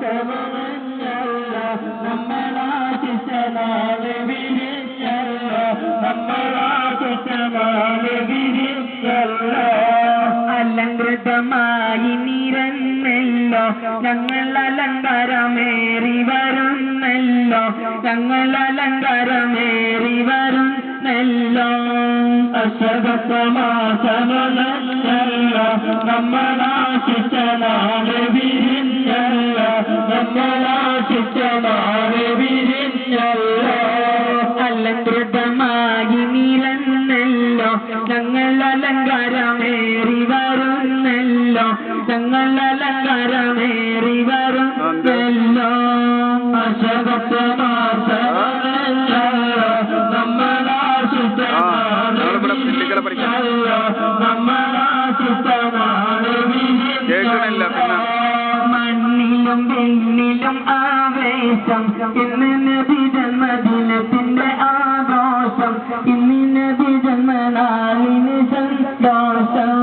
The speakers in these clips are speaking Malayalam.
സമഞ്ഞല്ല നമ്മളാശിച്ചനാൾ വിരിഞ്ഞല്ല അലങ്കൃതമായി നിരന്നല്ലോ. ഞങ്ങൾ അലങ്കാരമേറി വരുന്നല്ലോ. ഞങ്ങൾ അലങ്കാരമേറി വരുന്നല്ലോ. അശകത്തമാസമല്ല നമ്മളാശിച്ചനാൾ നമ്മളാശിച്ചനാൾ വിരിഞ്ഞല്ല അലങ്കൃതമായി നിരന്നല്ലോ ഞങ്ങൾ അലങ്കാരമേറി വരുന്നല്ലോ. ഞങ്ങൾ അലങ്കാരമേറി വരുന്നല്ലോ. കേൾക്കണില്ല ആവേശം ഇന്ന് നബി ജന്മദിനത്തിന്റെ ആഘോഷം. ഇന്ന് നബി ജന്മനാളിന് സന്തോഷം.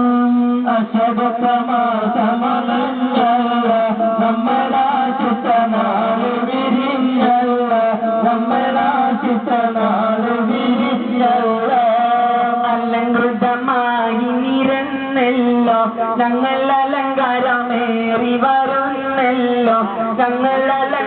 ഞങ്ങൾ അലങ്കാരമേറി വരുന്നല്ലോ ഞങ്ങൾ അലങ്കാരമേറി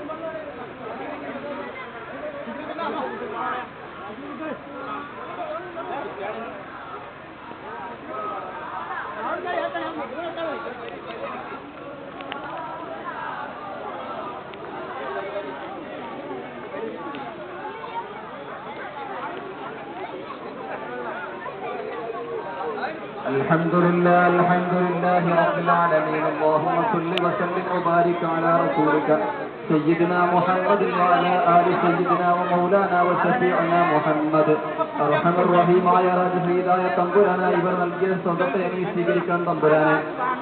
الحمد لله الحمد لله رب العالمين اللهم صل وسلم وبارك على رسولك سيدنا محمد وعلى آل سيدنا ومولانا وشفيعنا محمد അർഹമ റഹീമായ രാജഹീതായ തമ്പുരാന ഇവർ നൽകിയ സ്വന്തത്തെ നീ സ്വീകരിക്കാൻ തമ്പുരാനെ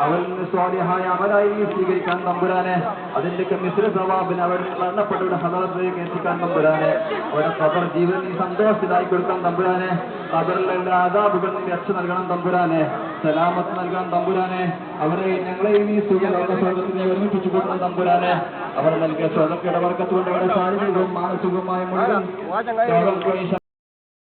അവരിൽ നിന്ന് സ്വാലിഹായ അമലായി നീ സ്വീകരിക്കാൻ തമ്പുരാനെ അതിന്റെ മിശ്ര സവാബിന് അവർ മരണപ്പെട്ടവരുടെ ഹദാറിലേക്ക് എത്തിക്കാൻ തമ്പുരാനെ അവരുടെ ഖബർ ജീവൻ നീ സന്തോഷത്തിലായി കൊടുക്കാൻ തമ്പുരാനെ ഖബറിലെ എല്ലാ ആദാബുകൾ നീ രക്ഷ നൽകണം തമ്പുരാനെ സലാമത്ത് നൽകാൻ തമ്പുരാനെ അവരെ ഞങ്ങളെ നീ സുഖം സ്വർഗത്തിൽ നീ ഒരുമിപ്പിച്ചു കൊടുക്കണം തമ്പുരാനെ അവർ നൽകിയ അവരുടെ ശാരീരികവും മാനസികവുമായ മുഴുവൻ